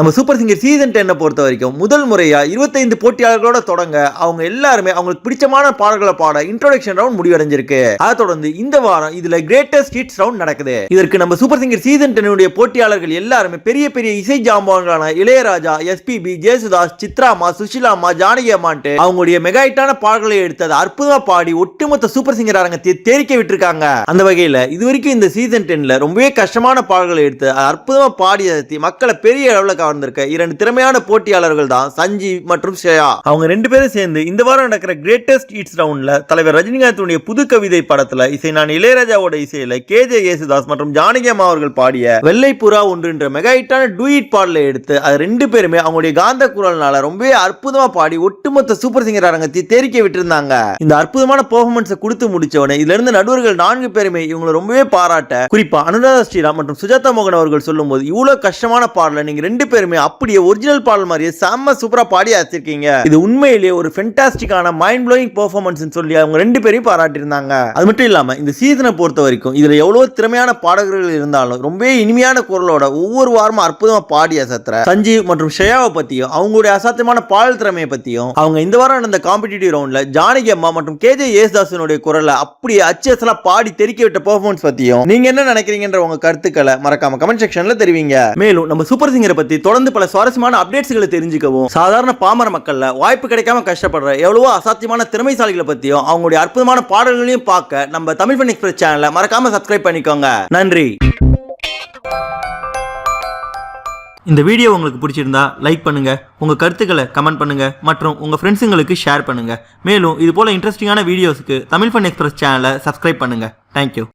நம்ம super singer season டென்னை பொறுத்த வரைக்கும் முதல் முறையா இருபத்தைந்து போட்டியாளர்களோட தொடங்க அவங்க எல்லாருமே அவங்களுக்கு பிடிச்சமான பாடல்களை பாட இன்ட்ரோடக்ஷன் ரவுண்ட் முடிவடைஞ்சிருக்கு. அதை தொடர்ந்து இந்த வாரம் இதுல கிரேட்டஸ்ட் ஹிட்ஸ் ரவுண்ட் நடக்குது. இதற்கு நம்ம சூப்பர் சிங்கர் சீசன் டென்னுடைய போட்டியாளர்கள் எல்லாருமே பெரிய பெரிய இசை ஜாம்பவான்களான இளையராஜா எஸ்பிபி ஜேசுதாஸ் சித்ராமா சுஷிலாமா ஜானகி அம்மான்ட்டு அவங்களுடைய மெகாயிட்டான பாடல்களை எடுத்து அதை அற்புதமா பாடி ஒட்டுமொத்த சூப்பர் சிங்கர் அரங்கத்தை தேரிக்க விட்டுருக்காங்க. அந்த வகையில் இது வரைக்கும் இந்த சீசன் டென்ல ரொம்பவே கஷ்டமான பாடல்களை எடுத்து அதை அற்புதமா பாடி அதை மக்களை பெரிய அளவில் கவர்ந்திருக்க இரண்டு திறமையான போட்டியாளர்கள் தான் சஞ்சீவ் மற்றும் ஸ்ரேயா அவங்க ரெண்டு பேரும் சேர்ந்து இந்த வாரம் நடக்கிற கிரேட்டஸ்ட் ஹிட்ஸ் ரவுண்ட்ல தலைவர் ரஜினிகாந்தனுடைய புது கவிதை படத்துல இசை நான் இளையராஜாவோட இசையில கே. ஜே. யேசுதாஸ் மற்றும் ஜானகி அம்மா அவர்கள் பாடிய வெள்ளை புறா ஒன்றுன்ற மெகா ஹிட்டான டூயிட் பாடலை எடுத்து அது ரெண்டு பேருமே அவங்களுடைய காந்த குரல்னால ரொம்பவே அற்புதமா பாடி ஒட்டுமொத்த சூப்பர் சிங்கர் அரங்கத்தை தெரிக்க விட்டிருந்தாங்க. இந்த அற்புதமான பெர்ஃபார்மன்ஸை கொடுத்து முடிச்சவனே இதுல இருந்து நடுவர்கள் நான்கு பேருமே இவங்களை ரொம்பவே பாராட்ட குறிப்பா அனுராதா ஸ்ரீராம் மற்றும் சுஜாதா மோகன் அவர்கள் சொல்லும்போது இவ்வளவு கஷ்டமான பாடல நீங்க ரெண்டு பேருமே அப்படியே ஒரிஜினல் பாடல் மாதிரியே செம்ம சூப்பரா பாடி ஆச்சிருக்கீங்க இது உண்மையிலேயே ஒரு ஃபென்டாஸ்டிக்கான மைண்ட் ப்ளோயிங் பெர்ஃபார்மன்ஸ் சொல்லி அவங்க ரெண்டு பேரையும் பாராட்டியிருந்தாங்க. அது மட்டும் இல்லாம இந்த சீசனை பொறுத்த வரைக்கும் இதுல எவ்வளவு திறமையான பாடகர்கள் இருந்தாலும் ரொம்பவே இனிமையான குரலோட ஒவ்வொரு வாரமும் அற்புதமா பாடி அசத்துற சஞ்சீவ் மற்றும் ஷயாவை பத்தியும் அவங்களுடைய அசாத்தியமான பாடல் திறமையை பத்தியும் அவங்க இந்த வாரம் நடந்த காம்படிட்டிவ் ரவுண்ட்ல ஜானகி அம்மா மற்றும் கேஜே யேசுதாசனுடைய குரலை அப்படியே அச்சசலா பாடி தெறிக்க விட்ட பெர்ஃபார்மன்ஸ் பத்தியும் நீங்க என்ன நினைக்கிறீங்கன்ற உங்க கருத்துக்களை மறக்காம கமெண்ட் செக்ஷன்ல தெரிவிங்க. மேலும் நம்ம சூப்பர் சிங்கரை பத்தி தொடர்ந்து பல சுவாரஸ்யமான அப்டேட்ஸ்களை தெரிஞ்சுக்கவும் சாதாரண பாமர மக்கள்ல வாய்ப்பு கிடைக்காம கஷ்டப்படுற எவ்வளவோ அசாத்தியமான திறமைசாலிகளை பத்தியும் அவங்களுடைய அற்புதமான பாடல்களையும் பார்க்க நம்ம தமிழ் ஃபன் எக்ஸ்பிரஸ் சேனலை மறக்காம சப்ஸ்கிரைப் பண்ணிக்கோங்க. நன்றி. இந்த வீடியோ உங்களுக்கு பிடிச்சிருந்தா லைக் பண்ணுங்க உங்க கருத்துக்களை கமெண்ட் பண்ணுங்க மற்றும் உங்க ஃப்ரெண்ட்ஸுங்களுக்கு ஷேர் பண்ணுங்க. மேலும் இது போல இன்ட்ரெஸ்டிங்கான வீடியோஸ்க்கு தமிழ் ஃபன் எக்ஸ்பிரஸ் சேனலை சப்ஸ்கிரைப் பண்ணுங்க. Thank you